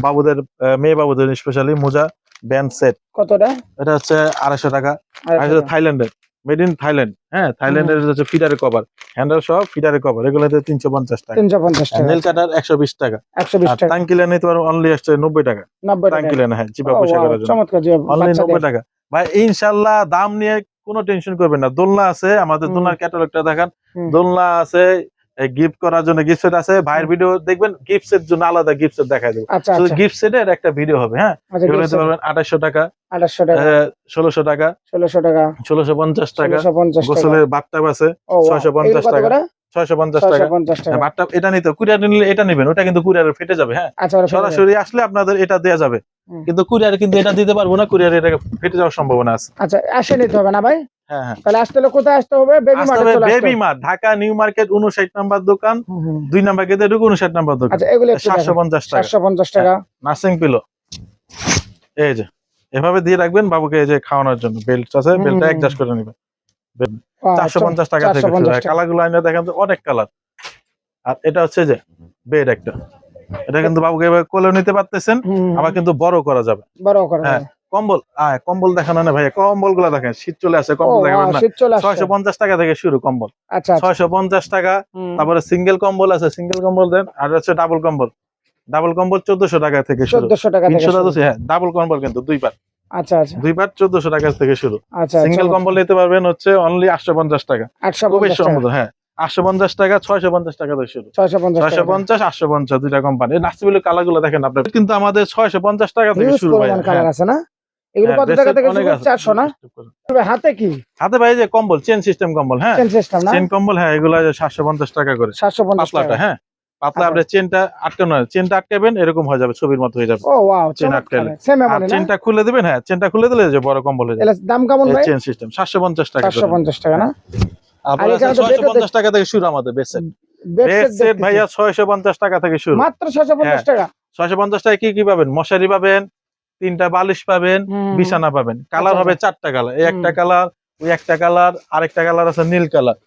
বাবুদের মেয়ে বাবুদের স্পেশালি মোজা ব্যান্ড সেট। কতটা? এটা হচ্ছে আড়াইশো টাকা। আড়াইশো থাইল্যান্ডের। মেড ইন থাইল্যান্ড হ্যাঁ থাইল্যান্ডের হচ্ছে ফিডারের কভার। হ্যান্ডেল সহ ফিডারের কভার। এগুলো তিনশো পঞ্চাশ টাকা। তিনশো পঞ্চাশ টাকা। নেল কাটার একশো বিশ টাকা। একশো বিশ টাকা। টাঙ্কিলে নিতে পারবেন অনলি আসছে নব্বই টাকা। নব্বই টাকা। টাঙ্কিলে হ্যাঁ চিপা পয়সা করার জন্য। অনলি। নব্বই টাকা। ভাই ইনশাল্লাহ দাম নিয়ে কোনো টেনশন করবেন না। দোলনা আছে আমাদের। দোলনার ক্যাটালগটা দেখান। দোলনা আছে গিফট করার জন্য গিফট সেট আছে। ভাইয়ের ভিডিও দেখবেন গিফট সেট জন্য আলাদা গিফট সেট দেখাই দেবো। আচ্ছা শুধু আচ্ছা। গিফট সেটের একটা ভিডিও হবে হ্যাঁ? আচ্ছা নিতে পারবেন আঠাশশো টাকা আঠাশশো টাকা। ষোলোশো টাকা ষোলোশো টাকা। ষোলোশো পঞ্চাশ টাকা। পঞ্চাশ টাকা। গোসলের বাথটাব আছে ও, wow, 650 এগুলো কত টাকা। ছয়শো পঞ্চাশ টাকা। 650 টাকা। বাথটাব এটা নিতে কুরিয়ার নিলে এটা নেবেন ওটা কিন্তু কুরিয়ারে ফেটে যাবে হ্যাঁ? আচ্ছা। সরাসরি আসলে আপনাদের এটা দেওয়া যাবে। কিন্তু কুরিয়ারে কিন্তু এটা দিতে পারব না কুরিয়ারে এটা ফেটে যাওয়ার সম্ভাবনা আছে। আচ্ছা আসে নিতে হবে না ভাই? হ্যাঁ হ্যাঁ তাহলে আসতে হলে কোথায় আসতে হবে? বেবি আসতে মার্কেট হবে চলে আসতে baby mart Dhaka new market number দোকান। দুই নাম্বার গেটে ঢুকে উনষাট নাম্বার দোকান। আচ্ছা এগুলো টাকা। টাকা। Nursing pillow. এই যে এভাবে দিয়ে রাখবেন বাবুকে এই যে খাওয়ানোর জন্য। বেল্ট আছে বেল্টটা অ্যাডজাস্ট করে নেবেন। ও, চারশো পঞ্চাশ টাকা থেকে 450 কালারগুলো আইনা দেখেন তো অনেক কালার। আর এটা হচ্ছে যে বেড একটা। এটা কিন্তু বাবুকে এভাবে কোলেও নিতে পারতেছেন আবার কিন্তু বড় করা যাবে। বড় করে হ্যাঁ, কম্বল? আয় কম্বল দেখানো না ভাইয়া কম্বলগুলা দেখেন শীত চলে আসে কম্বল দেখাবেন না। ছয়শো পঞ্চাশ টাকা থেকে শুরু কম্বল। আচ্ছা আচ্ছা। ছয়শো পঞ্চাশ টাকা তারপরে সিঙ্গেল কম্বল আছে সিঙ্গেল কম্বল দেন আর হচ্ছে ডাবল কম্বল। ডাবল কম্বল চোদ্দশো টাকা থেকে শুরু। চোদ্দশো টাকা তিনশো হ্যাঁ ডাবল কম্বল কিন্তু দুই পার আচ্ছা আচ্ছা। চোদ্দশো টাকা থেকে শুরু। সিঙ্গেল কম্বল নিতে পারবেন হচ্ছে অনলি আটশো পঞ্চাশ টাকা। আটশো হ্যাঁ আটশো পঞ্চাশ টাকা ছয়শো পঞ্চাশ টাকা থেকে শুরু। ছয়শো পঞ্চাশ আটশো পঞ্চাশ দুইটা কোম্পানি কালারগুলো দেখেন আপনার। কিন্তু আমাদের ছয়শো পঞ্চাশ টাকা থেকে শুরু হ্যাঁ, এগুলো কত টাকা থেকে শুরু? না? হাতে কি? হাতে ভাই যে কম্বল চেন সিস্টেম কম্বল হ্যাঁ। চেন সিস্টেম না? চেন কম্বল হ্যাঁ এগুলো পঞ্চাশ টাকা করে। পঞ্চাশ টাকা। হ্যাঁ। পাতলা। আপনি চেনটা আটকানো চেনটা আটকাবেন এরকম হয়ে যাবে ছবির মতো হয়ে যাবে। ও ওয়াও চেন আটকালে। চেনটা খুলে দিবেন হ্যাঁ চেনটা খুলে দিলে যে বড় কম্বল হয়ে যাবে। দাম কেমন ভাই? চেন সিস্টেম সাতশো পঞ্চাশ টাকা চারশো পঞ্চাশ টাকা না? আপনার পঞ্চাশ টাকা থেকে শুরু আমাদের বেসেট বেড বেসেট ভাইয়া ছয়শো পঞ্চাশ টাকা থেকে শুরু। মাত্র ছয়শো পঞ্চাশ হ্যাঁ। টাকা? ছয়শো পঞ্চাশ টাকা কি কি পাবেন? মশারি পাবেন তিনটা বালিশ পাবেন বিছানা পাবেন। কালার আচ্ছা, হবে চারটা কালার। এই একটা কালার ওই একটা কালার আরেকটা কালার আছে নীল কালার।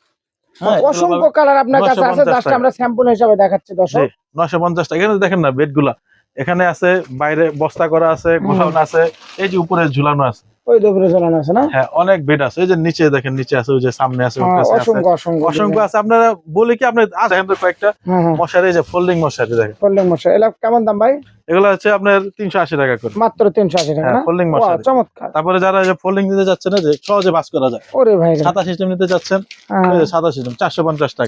হ্যাঁ অসংখ্য কালার আপনার কাছে আছে 950 জাস্ট আমরা স্যাম্পল হিসাবে দেখাচ্ছি দর্শক। নয়শো পঞ্চাশ টাকা। এখানে দেখেন না বেডগুলা। এখানে আছে বাইরে বস্তা করা আছে। গোছানো আছে এই যে উপরে ঝুলানো আছে। ওই দুপুরে ঝোলানো আছে না? হ্যাঁ অনেক বেড আছে। এই যে নিচে দেখেন নিচে আছে ওই যে সামনে আছে ওর হ্যাঁ, কাছে আছে। অসংখ্য অসংখ্য অসংখ্য আছে। আপনারা বলি কি আপনি আছে আমাদের কয়েকটা হ্যাঁ হ্যাঁ। মশারি যে ফোল্ডিং মশারি দেখেন। ফোল্ডিং মশারি। এগুলো কেমন দাম ভাই? এগুলো হচ্ছে আপনার তিনশো আশি টাকা করে। মাত্র তিনশো আশি টাকা হ্যাঁ না? ফোল্ডিং মশারি। চমৎকার। তারপরে যারা যে ফোল্ডিং নিতে যাচ্ছেন যে সহজে বাস করা যায়। ওরে ভাই সাদা সিস্টেম নিতে যাচ্ছেন হ্যাঁ, সাদা সিস্টেম চারশো পঞ্চাশ টাকা।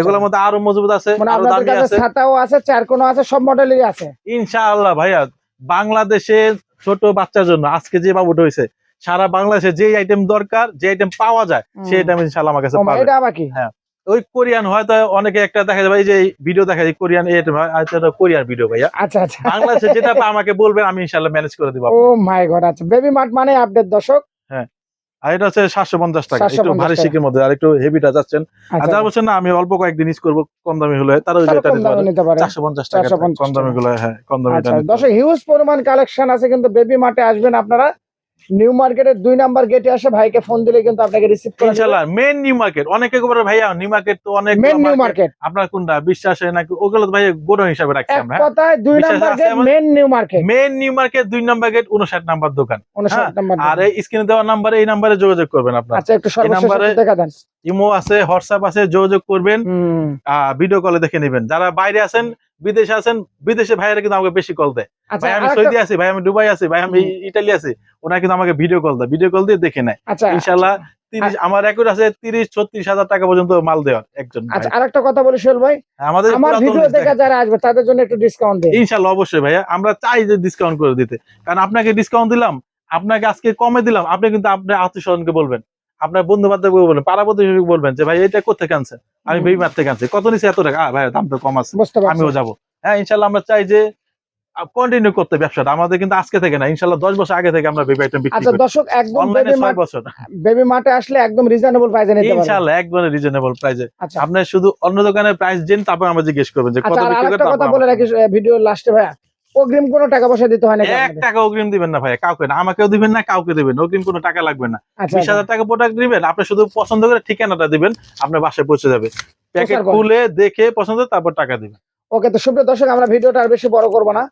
এগুলোর মধ্যে আরও মজবুত আছে মানে আরও দামি আছে। ছাতাও আছে চারকোনো আছে সব মডেলেরই আছে। ইনশাআল্লাহ ভাইয়া বাংলাদেশে ছোট বাচ্চার জন্য আজকে যে বাবুটা হয়েছে সারা বাংলাদেশে যে আইটেম দরকার যে আইটেম পাওয়া যায় সেই আইটেম ইনশাল্লাহ আমার কাছে হ্যাঁ ওই কোরিয়ান হয়তো অনেকে একটা দেখা যাবে এই যে ভিডিও দেখা যায় কোরিয়ান হয়, কোরিয়ান ভিডিও ভাইয়া। আচ্ছা আচ্ছা। বাংলাদেশে যেটা আমাকে বলবেন আমি ইনশাআল্লাহ ম্যানেজ করে দিব ও মাই গড আচ্ছা বেবি মার্ট মানে আপডেট দর্শক। আর এটা হচ্ছে সাতশো পঞ্চাশ টাকা। 750 একটু ভারী শিকের মধ্যে আর একটু হেভিটা যাচ্ছেন। আর আচ্ছা যারা বলছেন না আমি অল্প কয়েকদিন ইউজ করব কম দামি হলে তারা যে নিতে পারে। চারশো পঞ্চাশ টাকা কম দামি গুলো হ্যাঁ কম দামি আচ্ছা দর্শক হিউজ পরিমাণ কালেকশন আছে কিন্তু বেবি মাঠে আসবেন আপনারা। নিউ মার্কেটের দুই নাম্বার গেটে আসে ভাইকে ফোন দিলে কিন্তু আপনাকে রিসিভ করে ইনশাল্লাহ মেন নিউ মার্কেট অনেকে বলে ভাইয়া নিউ মার্কেট তো অনেক মেন নিউ মার্কেট আপনার কোনটা? বিশ্বাসে নাকি? ওগুলো ভাই গোডো হিসাবে রাখছি আমরা। হ্যাঁ? কথায় দুই number gate? Main new market main new market দুই নাম্বার গেট উনষাট নাম্বার দোকান। উনষাট নাম্বার আর এই স্ক্রিনে দেওয়া নাম্বারে এই নাম্বারে যোগাযোগ করবেন আপনার। আচ্ছা একটু সর্বশেষ নাম্বারে- দেখা দেন। ইমো আছে হোয়াটসঅ্যাপ আছে যোগাযোগ করবেন। ভিডিও কলে দেখে নেবেন। যারা বাইরে আছেন বিদেশে আছেন বিদেশে ভাইয়েরা কিন্তু আমাকে বেশি কল দেয়। আচ্ছা ভাই আমি সৌদি আছি ভাই আমি দুবাই আছি ভাই আমি ইটালি আছি ওনারা কিন্তু আমাকে ভিডিও কল দেয়। ভিডিও কল দিয়ে দেখে নেয়। আচ্ছা ইনশাল্লাহ তিরিশ আমার রেকর্ড আছে তিরিশ ছত্রিশ হাজার টাকা পর্যন্ত মাল দেওয়ার একজন ভাই। আচ্ছা আরেকটা কথা বলি সোহেল ভাই। আমাদের আমার ভিডিও দেখা যারা আসবে তাদের জন্য একটু ডিসকাউন্ট দিন ইনশাল্লাহ অবশ্যই ভাইয়া। আমরা চাই যে ডিসকাউন্ট করে দিতে। কারণ আপনাকে ডিসকাউন্ট দিলাম আপনাকে আজকে কমে দিলাম আপনি কিন্তু আপনার আত্মীয় স্বজনকে বলবেন। আপনার বন্ধু বান্ধবকে বলবেন পাড়া প্রতিবেশীকে বলবেন যে ভাই এটা কোথেকে আনছেন? আমি হুম। বেইমার থেকে আনছি কত নিচে এত টাকা? ভাই দাম তো কম আছে। আমিও যাব। হ্যাঁ ইনশাল্লাহ আমরা চাই যে কন্টিনিউ করতে ব্যবসাটা। আমাদের কিন্তু আজকে থেকে না ইনশাল্লাহ দশ বছর আগে থেকে আমরা বেবি আইটেম বিক্রি আচ্ছা দর্শক একদম অনলাইনে ছয় বছর। বেবি মার্টে আসলে একদম রিজনেবল প্রাইসে নিতে পারবেন। ইনশাল্লাহ একবারে রিজনেবল প্রাইসে আপনি শুধু অন্য দোকানের প্রাইস জেন তারপর আমরা জিজ্ঞেস করবেন যে কত আচ্ছা আর বিক্রি করে আরেকটা কথা বলে রাখি ভিডিও লাস্টে ভাইয়া। অগ্রিম কোনো টাকা পয়সা দিতে হয় না এক টাকা অগ্রিম দিবেন না ভাই কাউকে না। আমাকেও দিবেন না কাউকে দিবেন অগ্রিম কোনো টাকা লাগবে না। আচ্ছা বিশ হাজার টাকা প্রোডাক্ট দিবেন আপনি শুধু পছন্দ করে ঠিকানাটা দিবেন আপনার বাসায় পৌঁছে যাবে। প্যাকেট খুলে দেখে পছন্দ তারপর টাকা দিবেন। ওকে তো সুপ্রিয় দর্শক আমরা ভিডিওটা আর বেশি বড় করব না।